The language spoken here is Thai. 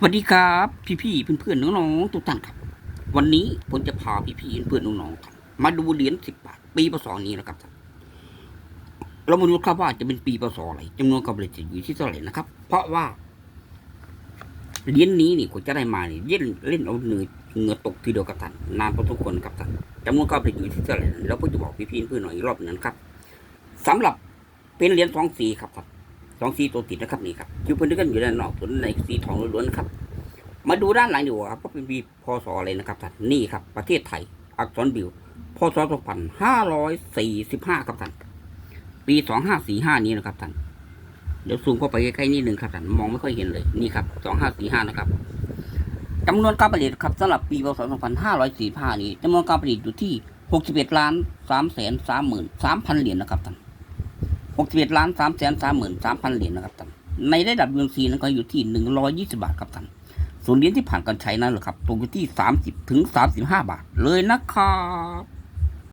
สวัสดีครับ พี่ๆเพื่อนๆน้องๆทุกท่านครับ วันนี้ผมจะพาพี่ๆเพื่อนๆน้องๆครับมาดูเหรียญสิบบาท ปีพศนี้นะครับท่านเรามาดูครับว่าจะเป็นปีพศอะไรจำนวนกำไรจะอยู่ที่เท่าไหร่นะครับ เพราะว่าเหรียญนี้นี่ผมจะได้มาเนี่ยเล่นเล่นเอาเหนื่อยเหงื่อตกทีเดียวกับท่านนานพอทุกคนครับท่านจำนวนกำไรอยู่ที่เท่าไหร่แล้วผมจะบอกพี่ๆเพื่อนๆหน่อยอีกรอบนึงนะครับสำหรับเป็นเหรียญสองสีครับท่าน สองสีตัวติดนะครับนี่ครับอยู่เพื่อนกันอยู่ด้านนอกส่วนในสีทองล้วนๆครับ มาดูด้านหลังดีกว่าครับว่าเป็นปีพศอะไรนะครับท่านนี่ครับ ประเทศไทย อักษรบิวพศ2545ครับท่านปี2545นี้นะครับท่านเดี๋ยวซูมเข้าไปใกล้ๆนิดหนึ่งครับท่านมองไม่ค่อยเห็นเลยนี่ครับ2545นะครับจำนวนการผลิตครับสำหรับปีพศ2545นี้จำนวนการผลิตอยู่ที่61ล้าน3แสน3หมื่น3พันเหรียญนะครับท่าน 61ล้าน3แสน3หมื่น3พันเหรียญนะครับท่านในระดับยูนซีนั้นก็อยู่ที่120บาทครับท่านส่วนเหรียญที่ผ่านการใช้นั้นเหรอครับตกอยู่ที่30ถึง35บาทเลยนะครับ